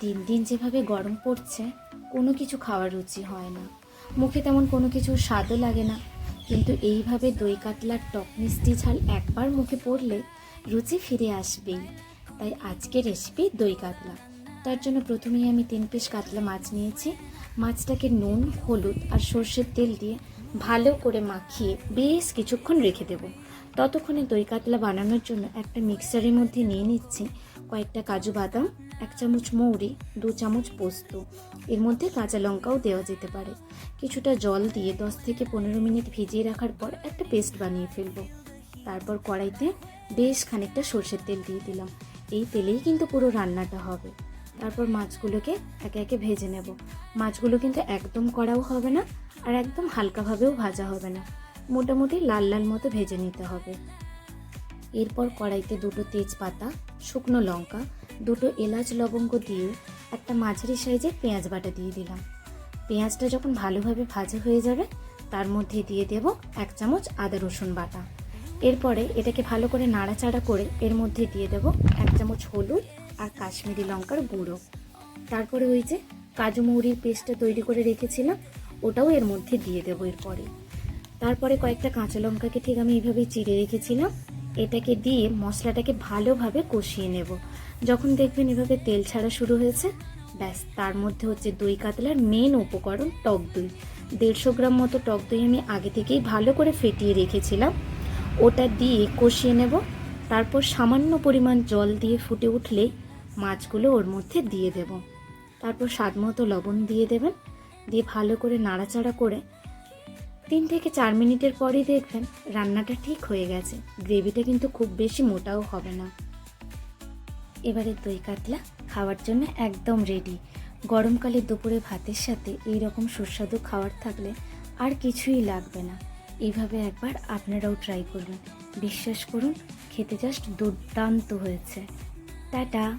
দিন দিন যেভাবে গরম পড়ছে, কোনো কিছু খাওয়ার রুচি হয় না। মুখে তেমন কোনো কিছু স্বাদও লাগে না। কিন্তু এইভাবে দই কাতলার টক মিষ্টি ঝাল একবার মুখে পড়লে রুচি ফিরে আসবেই। তাই আজকে রেসিপি দই কাতলা। তার জন্য প্রথমেই আমি তিন পিস কাতলা মাছ নিয়েছি। মাছটাকে নুন, হলুদ আর সর্ষের তেল দিয়ে ভালো করে মাখিয়ে বেশ কিছুক্ষণ রেখে দেব। ততক্ষণে দই কাতলা বানানোর জন্য একটা মিক্সারের মধ্যে নিয়ে নিচ্ছি কয়েকটা কাজু বাদাম, এক চামচ মৌরি, দু চামচ পোস্ত। এর মধ্যে কাঁচা লঙ্কাও দেওয়া যেতে পারে। কিছুটা জল দিয়ে দশ থেকে পনেরো মিনিট ভিজিয়ে রাখার পর একটা পেস্ট বানিয়ে ফেলব। তারপর কড়াইতে বেশ খানিকটা সর্ষের তেল দিয়ে দিলাম। এই তেলেই কিন্তু পুরো রান্নাটা হবে। তারপর মাছগুলোকে একে একে ভেজে নেব। মাছগুলো কিন্তু একদম কড়াও হবে না আর একদম হালকাভাবেও ভাজা হবে না। মোটামুটি লাল লাল মতো ভেজে নিতে হবে। এরপর কড়াইতে দুটো তেজপাতা, শুকনো লঙ্কা, দুটো এলাচ লবঙ্গ দিয়ে একটা মাঝারি সাইজের পেঁয়াজ বাটা দিয়ে দিলাম। পেঁয়াজটা যখন ভালোভাবে ভাজা হয়ে যাবে, তার মধ্যে দিয়ে দেব এক চামচ আদা রসুন বাটা। এরপরে এটাকে ভালো করে নাড়াচাড়া করে এর মধ্যে দিয়ে দেব এক চামচ হলুদ আর কাশ্মীরি লঙ্কার গুঁড়ো। তারপরে ওই যে কাজু মৌরির পেস্টটা তৈরি করে রেখেছিলাম, ওটাও এর মধ্যে দিয়ে দেবো এরপরে। তারপরে কয়েকটা কাঁচা লঙ্কাকে ঠিক আমি এইভাবেই চিড়ে রেখেছিলাম। এটাকে দিয়ে মশলাটাকে ভালোভাবে কষিয়ে নেব। যখন দেখবেন এভাবে তেল ছাড়া শুরু হয়েছে, ব্যাস, তার মধ্যে হচ্ছে দই কাতলার মেন উপকরণ টক দই। দেড়শো গ্রাম মতো টক দই আমি আগে থেকেই ভালো করে ফেটিয়ে রেখেছিলাম। ওটা দিয়ে কষিয়ে নেব। তারপর সামান্য পরিমাণ জল দিয়ে ফুটে উঠলেই মাছগুলো ওর মধ্যে দিয়ে দেব। তারপর স্বাদ মতো লবণ দিয়ে দেবেন। দিয়ে ভালো করে নাড়াচাড়া করে তিন থেকে চার মিনিটের পরই দেখবেন রান্নাটা ঠিক হয়ে গেছে। গ্রেভিটা কিন্তু খুব বেশি মোটাও হবে না। এবারে দই কাতলা খাওয়ার জন্য একদম রেডি গরমকালে দুপুরে ভাতের সাথে এই রকম সুস্বাদু খাবার থাকলে আর কিছুই লাগবে না। এইভাবে একবার আপনারাও ট্রাই করবেন বিশ্বাস করুন, খেতে জাস্ট দুর্দান্ত হয়েছে। টাটা!